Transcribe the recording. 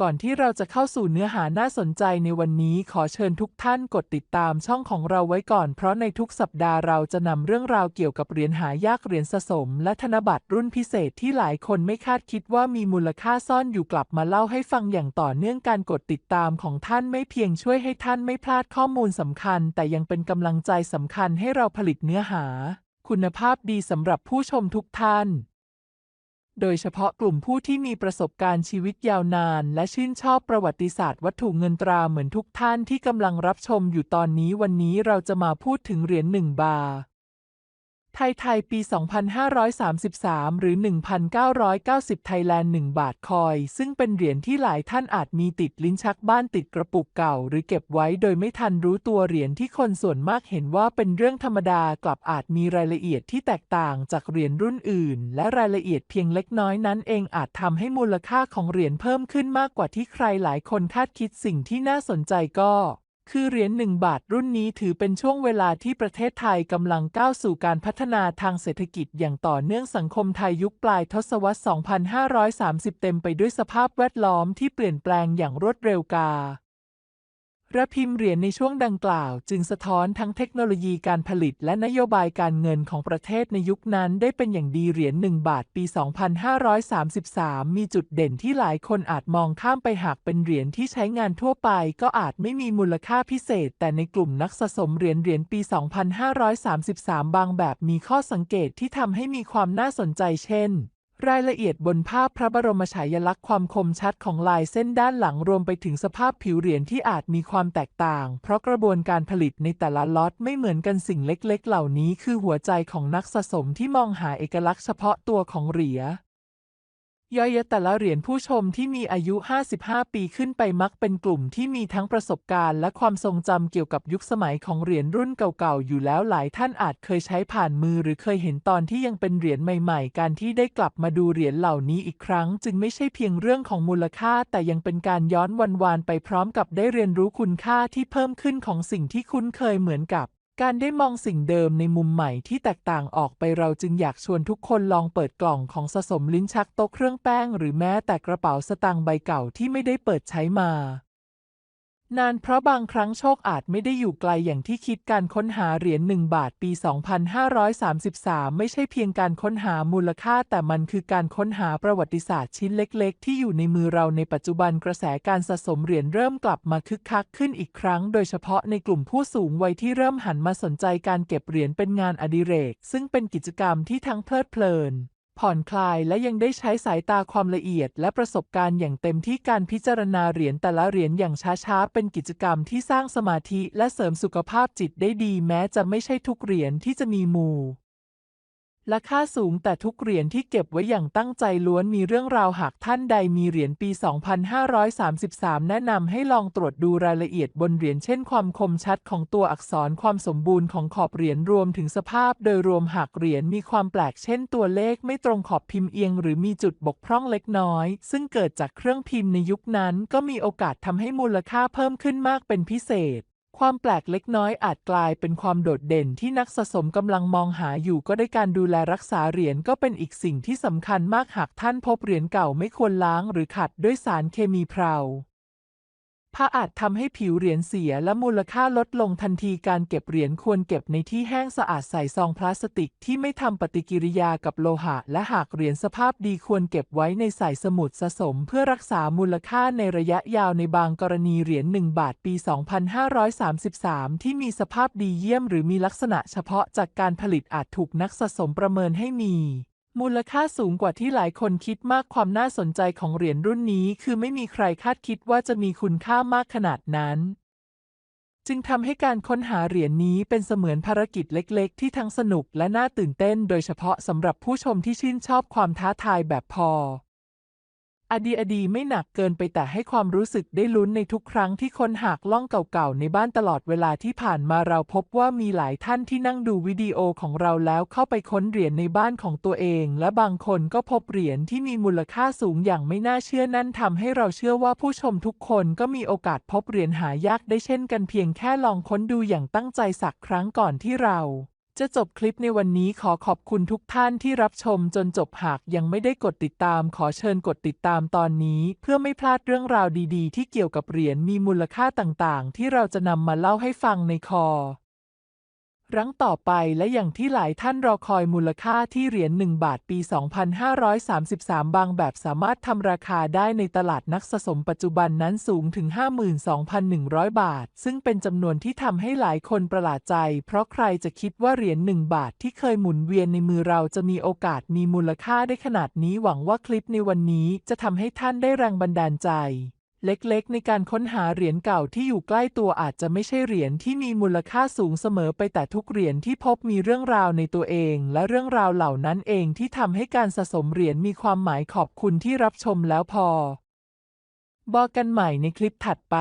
ก่อนที่เราจะเข้าสู่เนื้อหาน่าสนใจในวันนี้ขอเชิญทุกท่านกดติดตามช่องของเราไว้ก่อน เพราะในทุกสัปดาห์เราจะนำเรื่องราวเกี่ยวกับเหรียญหายากเหรียญสะสม และธนบัตรรุ่นพิเศษที่หลายคนไม่คาดคิดว่ามีมูลค่าซ่อนอยู่กลับมาเล่าให้ฟังอย่างต่อเนื่องการกดติดตามของท่านไม่เพียงช่วยให้ท่านไม่พลาดข้อมูลสำคัญ แต่ยังเป็นกำลังใจสำคัญให้เราผลิตเนื้อหา คุณภาพดีสำหรับผู้ชมทุกท่าน โดยเฉพาะกลุ่มผู้ที่มีประสบการณ์ชีวิตยาวนาน และชื่นชอบประวัติศาสตร์วัตถุเงินตราเหมือนทุกท่านที่กำลังรับชมอยู่ตอนนี้วันนี้เราจะมาพูดถึงเหรียญหนึ่งบาท ไทยไทยปี 2533 หรือ 1990 ไทยแลนด์ 1 บาทคอย ซึ่งเป็นเหรียญที่หลายท่านอาจมีติดลิ้นชักบ้านติดกระปุกเก่า หรือเก็บไว้โดยไม่ทันรู้ตัวเหรียญที่คนส่วนมากเห็นว่าเป็นเรื่องธรรมดากลับอาจมีรายละเอียดที่แตกต่างจากเหรียญรุ่นอื่น และรายละเอียดเพียงเล็กน้อยนั้นเองอาจทำให้มูลค่าของเหรียญเพิ่มขึ้นมากกว่าที่ใครหลายคนคาดคิดสิ่งที่น่าสนใจก็ คือเหรียญหนึ่งบาทรุ่นนี้ถือเป็นช่วงเวลาที่ประเทศไทยกำลังก้าวสู่การพัฒนาทางเศรษฐกิจอย่างต่อเนื่องสังคมไทยยุคปลายทศวรรษ 2530 เต็มไปด้วยสภาพแวดล้อมที่เปลี่ยนแปลงอย่างรวดเร็วกา ระพิมพ์เหรียญในช่วงดังกล่าว จึงสะท้อนทั้งเทคโนโลยีการผลิตและนโยบายการเงินของประเทศในยุคนั้นได้เป็นอย่างดีเหรียญ1บาทปี 2533 มีจุดเด่นที่หลายคนอาจมองข้ามไปหากเป็นเหรียญที่ใช้งานทั่วไป ก็อาจไม่มีมูลค่าพิเศษ แต่ในกลุ่มนักสะสมเหรียญเหรียญปี 2533 บางแบบมีข้อสังเกตที่ทำให้มีความน่าสนใจเช่น รายละเอียดบนภาพพระบรมฉายลักษณ์ความคมชัดของลายเส้นด้านหลังรวมไปถึงสภาพผิวเหรียญที่อาจมีความแตกต่าง เพราะกระบวนการผลิตในแต่ละล็อตไม่เหมือนกันสิ่งเล็กๆ เหล่านี้คือหัวใจของนักสะสมที่มองหาเอกลักษณ์เฉพาะตัวของเหรียญ ย่อยแต่ละเหรียญผู้ชมที่มีอายุ 55 ปีขึ้นไปมักเป็นกลุ่มที่มีทั้งประสบการณ์และความทรงจำเกี่ยวกับยุคสมัยของเหรียญรุ่นเก่าๆ อยู่แล้วหลายท่านอาจเคยใช้ผ่านมือหรือเคยเห็นตอนที่ยังเป็นเหรียญใหม่ๆ การที่ได้กลับมาดูเหรียญเหล่านี้อีกครั้ง จึงไม่ใช่เพียงเรื่องของมูลค่า แต่ยังเป็นการย้อนวันวานไปพร้อมกับได้เรียนรู้คุณค่าที่เพิ่มขึ้นของสิ่งที่คุ้นเคยเหมือนกับ การได้มองสิ่งเดิมในมุมใหม่ที่แตกต่างออกไปเราจึงอยากชวนทุกคนลองเปิดกล่องของสะสมลิ้นชักโต๊ะเครื่องแป้ง หรือแม้แต่กระเป๋าสตางค์ใบเก่าที่ไม่ได้เปิดใช้มา นานเพราะบางครั้งโชคอาจไม่ได้อยู่ไกลอย่างที่คิดการค้นหาเหรียญ1บาทปี 2533 ไม่ใช่เพียงการค้นหามูลค่า แต่มันคือการค้นหาประวัติศาสตร์ชิ้นเล็กๆ ที่อยู่ในมือเราในปัจจุบันกระแสการสะสมเหรียญเริ่มกลับมาคึกคักขึ้นอีกครั้ง โดยเฉพาะในกลุ่มผู้สูงวัยที่เริ่มหันมาสนใจการเก็บเหรียญเป็นงานอดิเรก ซึ่งเป็นกิจกรรมที่ทั้งเพลิดเพลิน ผ่อนคลายและยังได้ใช้สายตาความละเอียด และประสบการณ์อย่างเต็มที่การพิจารณาเหรียญแต่ละเหรียญอย่างช้าๆ เป็นกิจกรรมที่สร้างสมาธิและเสริมสุขภาพจิตได้ดีแม้จะไม่ใช่ทุกเหรียญที่จะมีมู และค่าสูงแต่ทุกเหรียญที่เก็บไว้อย่างตั้งใจล้วนมีเรื่องราวหากท่านใดมีเหรียญปี 2533 แนะนำให้ลองตรวจดูรายละเอียดบนเหรียญเช่นความคมชัดของตัวอักษรความสมบูรณ์ของขอบเหรียญรวมถึงสภาพโดยรวมหากเหรียญมีความแปลกเช่นตัวเลขไม่ตรงขอบพิมพ์เอียงหรือมีจุดบกพร่องเล็กน้อย ซึ่งเกิดจากเครื่องพิมพ์ในยุคนั้น ก็มีโอกาสทำให้มูลค่าเพิ่มขึ้นมากเป็นพิเศษ ความแปลกเล็กน้อยอาจกลายเป็นความโดดเด่นที่นักสะสมกำลังมองหาอยู่ก็ได้การดูแลรักษาเหรียญก็เป็นอีกสิ่งที่สำคัญมากหากท่านพบเหรียญเก่าไม่ควรล้างหรือขัดด้วยสารเคมีเพรา ผ้าอาจทำให้ผิวเหรียญเสียและมูลค่าลดลงทันทีการเก็บเหรียญควรเก็บในที่แห้งสะอาดใส่ซองพลาสติกที่ไม่ทำปฏิกิริยากับโลหะ และหากเหรียญสภาพดีควรเก็บไว้ในใส่สมุดสะสม เพื่อรักษามูลค่าในระยะยาวในบางกรณีเหรียญ1บาทปี 2533 ที่มีสภาพดีเยี่ยม หรือมีลักษณะเฉพาะจากการผลิตอาจถูกนักสะสมประเมินให้มี มูลค่าสูงกว่าที่หลายคนคิดมากความน่าสนใจของเหรียญรุ่นนี้ คือไม่มีใครคาดคิดว่าจะมีคุณค่ามากขนาดนั้น จึงทำให้การค้นหาเหรียญนี้เป็นเสมือนภารกิจเล็กๆ ที่ทั้งสนุกและน่าตื่นเต้น โดยเฉพาะสำหรับผู้ชมที่ชื่นชอบความท้าทายแบบพอ อดีอดีไม่หนักเกินไปแต่ให้ความรู้สึกได้ลุ้นในทุกครั้งที่ค้นหากล่องเก่าๆ ในบ้านตลอดเวลาที่ผ่านมาเราพบว่ามีหลายท่านที่นั่งดูวิดีโอของเราแล้วเข้าไปค้นเหรียญในบ้านของตัวเอง และบางคนก็พบเหรียญที่มีมูลค่าสูงอย่างไม่น่าเชื่อนั่นทำให้เราเชื่อว่าผู้ชมทุกคนก็มีโอกาสพบเหรียญหายากได้เช่นกันเพียงแค่ลองค้นดูอย่างตั้งใจสักครั้งก่อนที่เรา จะจบคลิปในวันนี้ขอขอบคุณทุกท่านที่รับชมจนจบหากยังไม่ได้กดติดตามขอเชิญกดติดตามตอนนี้ เพื่อไม่พลาดเรื่องราวดีๆ ที่เกี่ยวกับเหรียญมีมูลค่าต่างๆ ที่เราจะนำมาเล่าให้ฟังในคอ รั้งต่อไปและอย่างที่หลายท่านรอคอยมูลค่าที่เหรียญ1บาทปี 2533 บางแบบสามารถทำราคาได้ในตลาดนักสะสมปัจจุบันนั้นสูงถึง 52,100 บาท ซึ่งเป็นจำนวนที่ทำให้หลายคนประหลาดใจ เพราะใครจะคิดว่าเหรียญ1บาทที่เคยหมุนเวียนในมือเราจะมีโอกาสมีมูลค่าได้ขนาดนี้หวังว่าคลิปในวันนี้จะทำให้ท่านได้แรงบันดาลใจ เล็กๆ ในการค้นหาเหรียญเก่าที่อยู่ใกล้ตัวอาจจะไม่ใช่เหรียญที่มีมูลค่าสูงเสมอไปแต่ทุกเหรียญที่พบมีเรื่องราวในตัวเอง และเรื่องราวเหล่านั้นเองที่ทำให้การสะสมเหรียญมีความหมายขอบคุณที่รับชมแล้วพอ บอกกันใหม่ในคลิปถัดไป